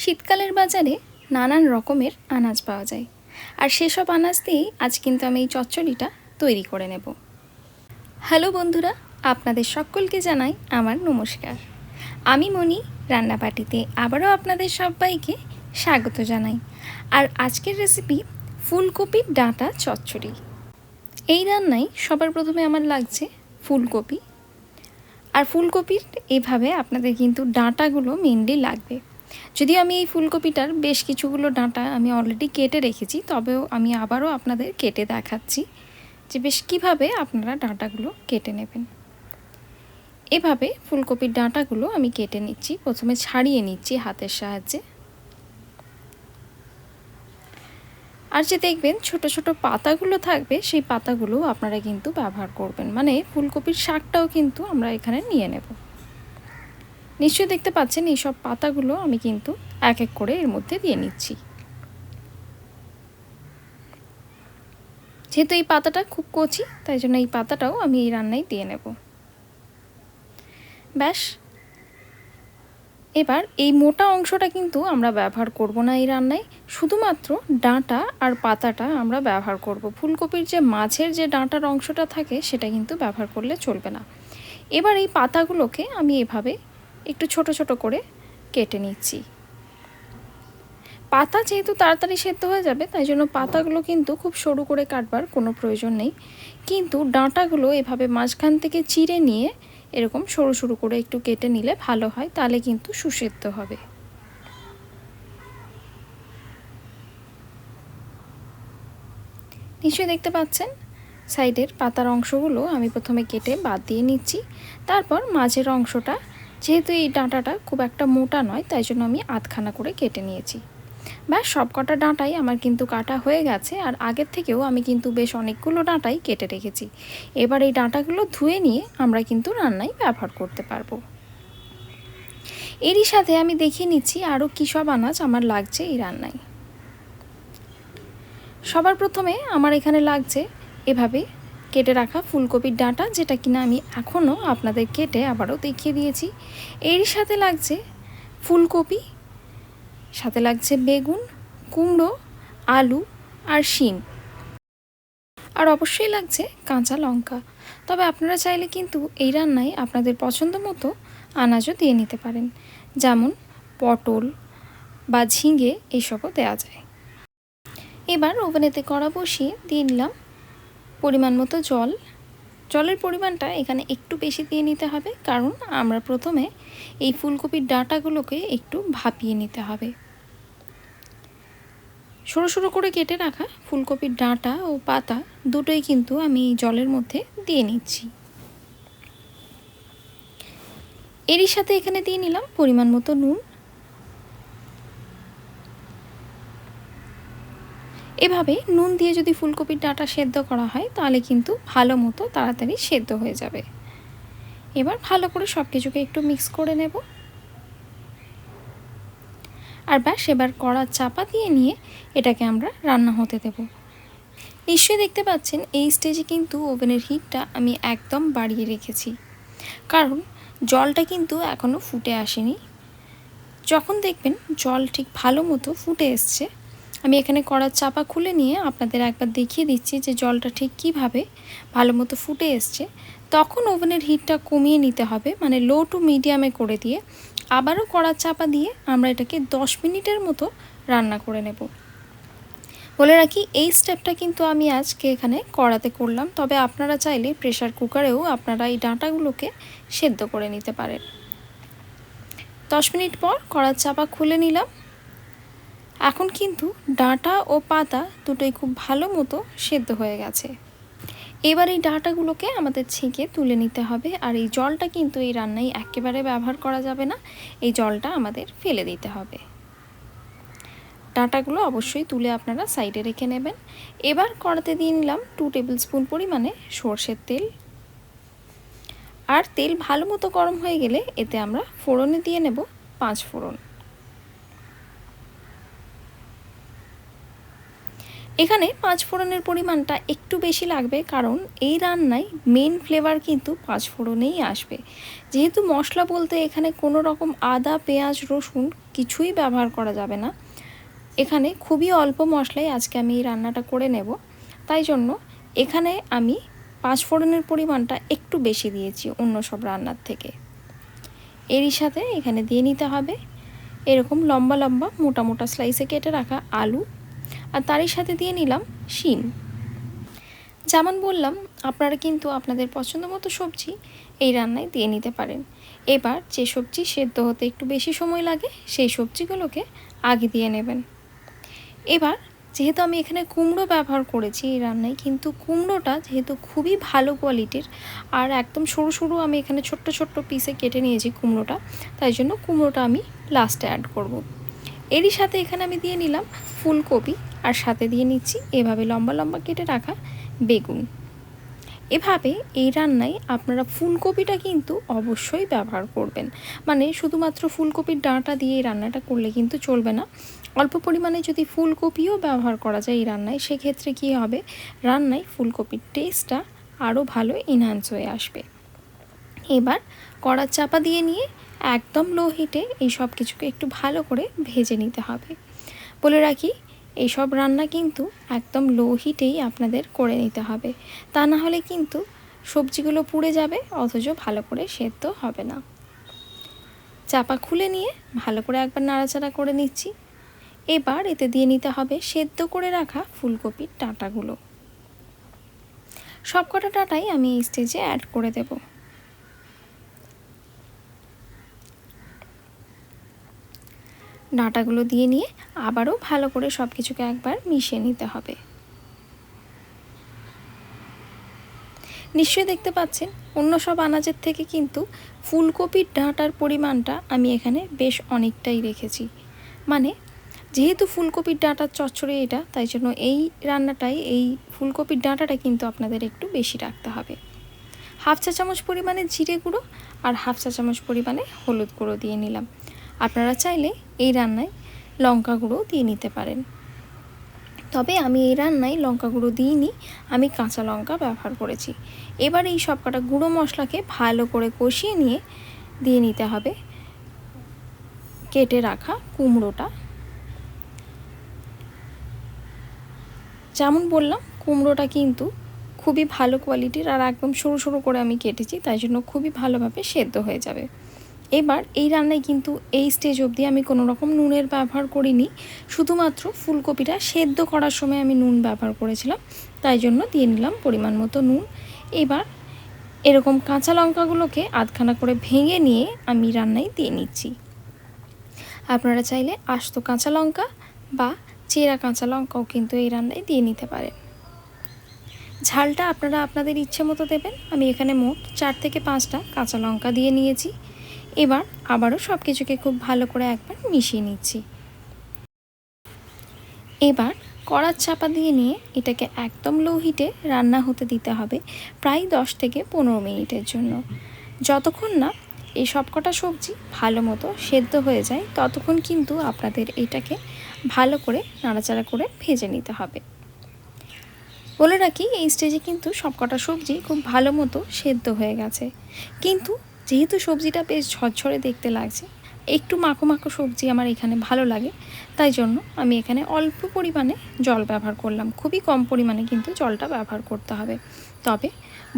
শীতকালের বাজারে নানান রকমের আনাজ পাওয়া যায়। আর সেসব আনাজ দিয়েই আজ কিন্তু আমি এই চচ্চড়িটা তৈরি করে নেব। হ্যালো বন্ধুরা, আপনাদের সকলকে জানাই আমার নমস্কার। আমি মনি রান্নাবাটিতে আবারও আপনাদের সবাইকে স্বাগত জানাই। আর আজকের রেসিপি ফুলকপির ডাঁটা চচ্চড়ি। এই রান্নায় সবার প্রথমে আমার লাগছে ফুলকপি। আর ফুলকপির এভাবে আপনাদের কিন্তু ডাঁটাগুলো মেনলি লাগবে। যদিও আমি এই ফুলকপিটার বেশ কিছুগুলো ডাঁটা আমি অলরেডি কেটে রেখেছি, তবেও আমি আবারও আপনাদের কেটে দেখাচ্ছি যে বেশ কীভাবে আপনারা ডাঁটাগুলো কেটে নেবেন। এভাবে ফুলকপির ডাঁটাগুলো আমি কেটে নিচ্ছি, প্রথমে ছাড়িয়ে নিচ্ছি হাতের সাহায্যে। আর যে দেখবেন ছোট ছোট পাতাগুলো থাকবে, সেই পাতাগুলো আপনারা কিন্তু ব্যবহার করবেন। মানে ফুলকপির শাকটাও কিন্তু আমরা এখানে নিয়ে নেব। নিশ্চয়ই দেখতে পাচ্ছেন এই সব পাতাগুলো আমি কিন্তু এক এক করে এর মধ্যে দিয়ে নিচ্ছি। যেহেতু এই পাতাটা খুব কচি, তাই জন্য এই পাতাটাও আমি এই রান্নায় দিয়ে নেব। ব্যাস। এবার এই মোটা অংশটা কিন্তু আমরা ব্যবহার করব না এই রান্নায়। শুধুমাত্র ডাঁটা আর পাতাটা আমরা ব্যবহার করব। ফুলকপির যে মাছের যে ডাঁটার অংশটা থাকে, সেটা কিন্তু ব্যবহার করলে চলবে না। এবার এই পাতাগুলোকে আমি এভাবে একটু ছোট ছোট করে কেটে নিচ্ছি। পাতা যেহেতু তাড়াতাড়ি সেদ্ধ হয়ে যাবে, তাই জন্য পাতাগুলো কিন্তু খুব সরু করে কাটবার কোনো প্রয়োজন নেই। কিন্তু ডাঁটাগুলো এভাবে মাঝখান থেকে চিড়ে নিয়ে এরকম সরু সরু করে একটু কেটে নিলে ভালো হয়, তাহলে কিন্তু সুসেদ্ধ হবে। নিশ্চয়ই দেখতে পাচ্ছেন? সাইডের পাতার অংশগুলো আমি প্রথমে কেটে বাদ দিয়ে নিচ্ছি। তারপর মাঝের অংশটা যেহেতু এই ডাঁটাটা খুব একটা মোটা নয়, তাই জন্য আমি আধখানা করে কেটে নিয়েছি। ব্যাস সব কটা ডাঁটাই আমার কিন্তু কাটা হয়ে গেছে আর আগের থেকেও আমি কিন্তু বেশ অনেকগুলো ডাঁটাই কেটে রেখেছি। এবার এই ডাঁটাগুলো ধুয়ে নিয়ে আমরা কিন্তু রান্নায় ব্যবহার করতে পারব। এরই সাথে আমি দেখিয়ে নিচ্ছি আরও কী সব আনাজ আমার লাগছে এই রান্নায়। সবার প্রথমে আমার এখানে লাগছে এভাবে কেটে রাখা ফুলকপির ডাঁটা, যেটা কিনা আমি এখনও আপনাদের কেটে আবারও দেখিয়ে দিয়েছি। এর সাথে লাগছে ফুলকপি, সাথে লাগছে বেগুন, কুমড়ো, আলু আর শিম। আর অবশ্যই লাগছে কাঁচা লঙ্কা। তবে আপনারা চাইলে কিন্তু এই রান্নায় আপনাদের পছন্দ মতো আনাজও দিয়ে নিতে পারেন। যেমন পটল বা ঝিঙে এইসবও দেওয়া যায়। এবার ওভেনেতে কড়া বসিয়ে দিয়ে নিলাম পরিমাণ মতো জল। জলের পরিমাণটা এখানে একটু বেশি দিয়ে নিতে হবে, কারণ আমরা প্রথমে এই ফুলকপির ডাঁটাগুলোকে একটু ভাপিয়ে নিতে হবে। সরু সরু করে কেটে রাখা ফুলকপির ডাঁটা ও পাতা দুটোই কিন্তু আমি জলের মধ্যে দিয়ে নিচ্ছি। এরই সাথে এখানে দিয়ে নিলাম পরিমাণ মতো নুন। এভাবে নুন দিয়ে যদি ফুলকপির ডাঁটা সেদ্ধ করা হয়, তাহলে কিন্তু ভালো মতো তাড়াতাড়ি সেদ্ধ হয়ে যাবে। এবার ভালো করে সব কিছুকে একটু মিক্স করে নেব। আর ব্যাস, এবার কড়া চাপা দিয়ে নিয়ে এটাকে আমরা রান্না হতে দেব। নিশ্চয়ই দেখতে পাচ্ছেন, এই স্টেজে কিন্তু ওভেনের হিটটা আমি একদম বাড়িয়ে রেখেছি। কারণ জলটা কিন্তু এখনও ফুটে আসেনি। যখন দেখবেন জল ঠিক ভালো মতো ফুটে এসছে আমি এখানে কড়ার চাপা খুলে নিয়ে আপনাদের একবার দেখিয়ে দিচ্ছি যে জলটা ঠিক কীভাবে ভালো মতো ফুটে এসছে। তখন ওভেনের হিটটা কমিয়ে নিতে হবে মানে লো টু মিডিয়ামে করে দিয়ে আবারও কড়ার চাপা দিয়ে আমরা এটাকে দশ মিনিটের মতো রান্না করে নেব। বলে রাখি, এই স্টেপটা কিন্তু আমি আজকে এখানে কড়াতে করলাম। তবে আপনারা চাইলে প্রেশার কুকারেও আপনারা এই ডাঁটাগুলোকে সেদ্ধ করে নিতে পারেন। দশ মিনিট পর কড়ার চাপা খুলে নিলাম। এখন কিন্তু ডাঁটা ও পাতা দুটোই খুব ভালো মতো সেদ্ধ হয়ে গেছে। এবার এই ডাঁটাগুলোকে আমাদের ছেঁকে তুলে নিতে হবে আর এই জলটা কিন্তু এই রান্নায় একেবারে ব্যবহার করা যাবে না। এই জলটা আমাদের ফেলে দিতে হবে। ডাঁটাগুলো অবশ্যই তুলে আপনারা সাইডে রেখে নেবেন। এবার কড়াতে দিয়ে নিলাম টু টেবিল স্পুন পরিমাণে সর্ষের তেল। আর তেল ভালো মতো গরম হয়ে গেলে এতে আমরা ফোড়নে দিয়ে নেব পাঁচ ফোড়ন। এখানে পাঁচ ফোড়নের পরিমাণটা একটু বেশি লাগবে কারণ এই রান্নায় মেন ফ্লেভার কিন্তু পাঁচ ফোড়নেই আসবে। যেহেতু মশলা বলতে এখানে কোনো রকম আদা, পেঁয়াজ, রসুন কিছুই ব্যবহার করা যাবে না। এখানে খুবই অল্প মশলাই আজকে আমি এই রান্নাটা করে নেব। তাই জন্য এখানে আমি পাঁচ ফোড়নের পরিমাণটা একটু বেশি দিয়েছি অন্য সব রান্নার থেকে। এরই সাথে এখানে দিয়ে নিতে হবে এরকম লম্বা লম্বা মোটা মোটা স্লাইসে কেটে রাখা আলু আর তারই সাথে দিয়ে নিলাম শিম। যেমন বললাম, আপনারা কিন্তু আপনাদের পছন্দ মতো সবজি এই রান্নায় দিয়ে নিতে পারেন। এবার যে সবজি সেদ্ধ হতে একটু বেশি সময় লাগে, সেই সবজিগুলোকে আগে দিয়ে নেবেন। এবার যেহেতু আমি এখানে কুমড়ো ব্যবহার করেছি এই রান্নায়, কিন্তু কুমড়োটা যেহেতু খুবই ভালো কোয়ালিটির, আর একদম সরু সরু আমি এখানে ছোট্ট ছোট্ট পিসে কেটে নিয়েছি কুমড়োটা, তাই জন্য কুমড়োটা আমি লাস্টে অ্যাড করব। এরই সাথে এখানে আমি দিয়ে নিলাম ফুলকপি। আর সাথে দিয়ে নিচ্ছি এভাবে লম্বা লম্বা কেটে রাখা বেগুন। এভাবে এই রান্নায় আপনারা ফুলকপিটা কিন্তু অবশ্যই ব্যবহার করবেন। মানে শুধুমাত্র ফুলকপির ডাঁটা দিয়ে এই রান্নাটা করলে কিন্তু চলবে না। অল্প পরিমাণে যদি ফুলকপিও ব্যবহার করা যায় এই রান্নায়, সেক্ষেত্রে কী হবে? রান্নায় ফুলকপির টেস্টটা আরও ভালো এনহান্স হয়ে আসবে। এবার কড়া চাপা দিয়ে নিয়ে একদম লো হিটে এই সব কিছুকে একটু ভালো করে ভেজে নিতে হবে। বলে রাখি এইসব রান্না কিন্তু একদম লো হিটেই আপনাদের করে নিতে হবে। তা না হলে কিন্তু সবজিগুলো পুড়ে যাবে, অথচ ভালো করে সেদ্ধ হবে না। চাপা খুলে নিয়ে ভালো করে একবার নাড়াচাড়া করে নিচ্ছি। এবার এতে দিয়ে নিতে হবে সেদ্ধ করে রাখা ফুলকপির ডাঁটাগুলো। সব কটা ডাঁটাই আমি এই স্টেজে অ্যাড করে দেবো। ডাঁটাগুলো দিয়ে নিয়ে আবারও ভালো করে সব কিছুকে একবার মিশিয়ে নিতে হবে। নিশ্চয়ই দেখতে পাচ্ছেন, অন্য সব আনাজের থেকে কিন্তু ফুলকপির ডাঁটার পরিমাণটা আমি এখানে বেশ অনেকটাই রেখেছি। মানে যেহেতু ফুলকপির ডাঁটার চচ্চড়ে এটা, তাই জন্য এই রান্নাটাই, এই ফুলকপির ডাঁটাটা কিন্তু আপনাদের একটু বেশি রাখতে হবে। হাফ চা চামচ পরিমাণে জিরে গুঁড়ো আর হাফ চা চামচ পরিমাণে হলুদ গুঁড়ো দিয়ে নিলাম। আপনারা চাইলে এই রান্নায় লঙ্কা গুঁড়ো দিয়ে নিতে পারেন। তবে আমি এই রান্নায় লঙ্কা গুঁড়ো দিইনি, আমি কাঁচা লঙ্কা ব্যবহার করেছি। এবার এই সব কটা গুঁড়ো মশলাকে ভালো করে কষিয়ে নিয়ে দিয়ে নিতে হবে কেটে রাখা কুমড়োটা। যেমন বললাম, কুমড়োটা কিন্তু খুবই ভালো কোয়ালিটির আর একদম সরু সরু করে আমি কেটেছি, তাই জন্য খুবই ভালোভাবে সেদ্ধ হয়ে যাবে। এবার এই রান্নায় কিন্তু এই স্টেজ অবধি আমি কোনো রকম নুনের ব্যবহার করিনি। শুধুমাত্র ফুলকপিটা সেদ্ধ করার সময় আমি নুন ব্যবহার করেছিলাম, তাই জন্য দিয়ে নিলাম পরিমাণ মতো নুন। এবার এরকম কাঁচা লঙ্কাগুলোকে আধখানা করে ভেঙে নিয়ে আমি রান্নায় দিয়ে নিচ্ছি। আপনারা চাইলে আস্ত কাঁচা লঙ্কা বা চেরা কাঁচা লঙ্কাও কিন্তু এই রান্নায় দিয়ে নিতে পারেন। ঝালটা আপনারা আপনাদের ইচ্ছে মতো দেবেন। আমি এখানে মোট চার থেকে পাঁচটা কাঁচা লঙ্কা দিয়ে নিয়েছি। এবার আবারও সব কিছুকে খুব ভালো করে একবার মিশিয়ে নিচ্ছি। এবার কড়ার চাপা দিয়ে নিয়ে এটাকে একদম লো হিটে রান্না হতে দিতে হবে প্রায় দশ থেকে পনেরো মিনিটের জন্য। যতক্ষণ না এই সবকটা সবজি ভালো মতো সেদ্ধ হয়ে যায়, ততক্ষণ কিন্তু আপনাদের এটাকে ভালো করে নাড়াচাড়া করে ভেজে নিতে হবে। বলে রাখি, এই স্টেজে কিন্তু সবকটা সবজি খুব ভালো মতো সেদ্ধ হয়ে গেছে। কিন্তু যেহেতু সবজিটা বেশ ঝরঝরে দেখতে লাগছে, একটু মাখো মাখো সবজি আমার এখানে ভালো লাগে, তাই জন্য আমি এখানে অল্প পরিমাণে জল ব্যবহার করলাম। খুবই কম পরিমাণে কিন্তু জলটা ব্যবহার করতে হবে। তবে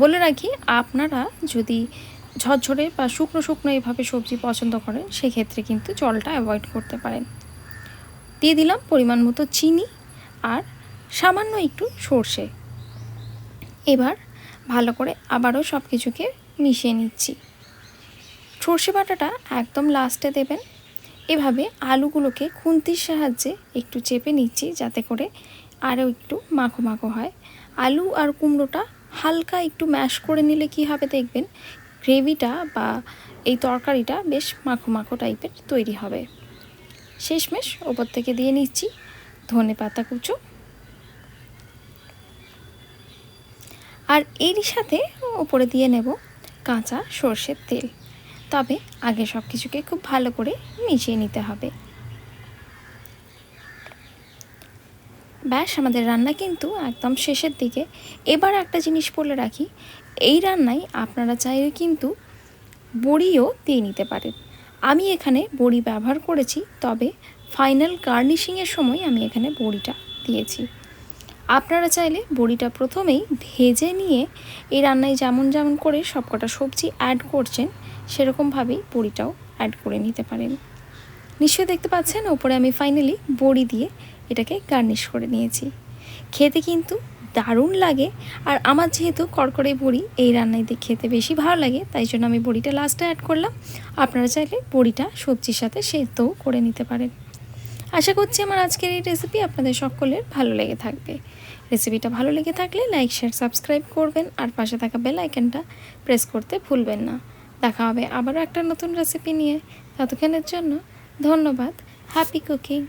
বলে রাখি, আপনারা যদি ঝরঝরে বা শুকনো শুকনো এভাবে সবজি পছন্দ করেন, সেক্ষেত্রে কিন্তু জলটা অ্যাভয়েড করতে পারেন। দিয়ে দিলাম পরিমাণ মতো চিনি আর সামান্য একটু সর্ষে। এবার ভালো করে আবারও সব কিছুকে মিশিয়ে নিচ্ছি। সর্ষে বাটাটা একদম লাস্টে দেবেন। এভাবে আলুগুলোকে খুন্তির সাহায্যে একটু চেপে নিচ্ছি যাতে করে আরও একটু মাখো মাখো হয়। আলু আর কুমড়োটা হালকা একটু ম্যাশ করে নিলে কি হবে দেখবেন গ্রেভিটা বা এই তরকারিটা বেশ মাখো মাখো টাইপের তৈরি হবে। শেষমেশ ওপর থেকে দিয়ে নিচ্ছি ধনে পাতা কুচো। আর এরই সাথে ওপরে দিয়ে নেব কাঁচা সর্ষের তেল। তবে আগে সব কিছুকে খুব ভালো করে মিশিয়ে নিতে হবে। ব্যাস, আমাদের রান্না কিন্তু একদম শেষের দিকে। এবার একটা জিনিস বলে রাখি, এই রান্নায় আপনারা চাইলে কিন্তু বড়িও দিয়ে নিতে পারেন। আমি এখানে বড়ি ব্যবহার করেছি, তবে ফাইনাল গার্নিশিংয়ের সময় আমি এখানে বড়িটা দিয়েছি। আপনারা চাইলে বড়িটা প্রথমেই ভেজে নিয়ে এই রান্নায় যেমন যেমন করে সবকটা সবজি অ্যাড করছেন সেরকমভাবেই বড়িটাও অ্যাড করে নিতে পারেন। নিশ্চয়ই দেখতে পাচ্ছেন, ওপরে আমি ফাইনালি বড়ি দিয়ে এটাকে গার্নিশ করে নিয়েছি। খেতে কিন্তু দারুণ লাগে, আর আমার যেহেতু কড়কড়ে বড়ি, এই রান্নায় খেতে বেশি ভালো লাগে, তাই জন্য আমি বড়িটা লাস্টে অ্যাড করলাম। আপনারা চাইলে বড়িটা সবজির সাথে সেদ্ধও করে নিতে পারেন। আশা করছি আমার আজকের এই রেসিপি আপনাদের সকলের ভালো লেগে থাকবে। রেসিপিটা ভালো লেগে থাকলে লাইক শেয়ার সাবস্ক্রাইব করবেন, আর পাশে থাকা বেল আইকনটা প্রেস করতে ভুলবেন না। দেখা হবে আবারও একটা নতুন রেসিপি নিয়ে। ততক্ষণের জন্য ধন্যবাদ। Happy cooking